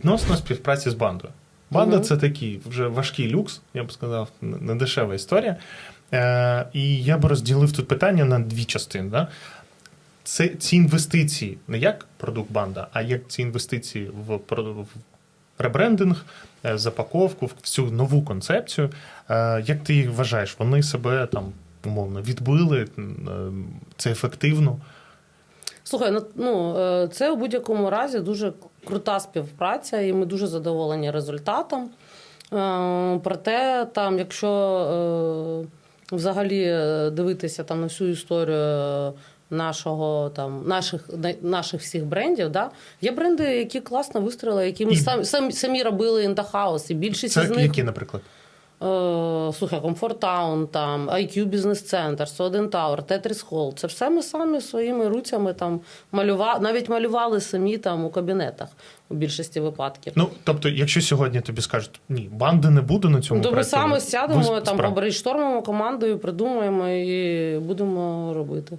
Відносно співпраці з бандою. Банда Мгм. це такий вже важкий люкс, я б сказав, не дешева історія. Е, і я б розділив тут питання на дві частини. Да? Це ці інвестиції не як продукт банда, а як ці інвестиції в, в ребрендинг, е, запаковку, в цю нову концепцію. Е, як ти їх вважаєш? Вони себе там умовно відбили? Е, Це ефективно? Слухай, ну, ну е, це у будь-якому разі дуже крута співпраця, і ми дуже задоволені результатом. Е, Проте, там, якщо е, взагалі дивитися там на всю історію нашого там наших наших всіх брендів, да, є бренди, які класно вистріли, які ми І- самі, самі, робили house, і більшість Це з них які, наприклад? Е, Слухай, Comfort Town, там, IQ Business Center, Soden Tower, Tetris Hall. Це все ми самі своїми руцями там малювали, навіть малювали самі там у кабінетах у більшості випадків. Ну, тобто, якщо сьогодні тобі скажуть, ні, банди не буде на цьому То ми саме сядемо, ви там побрейнштормимо командою, придумаємо і будемо робити.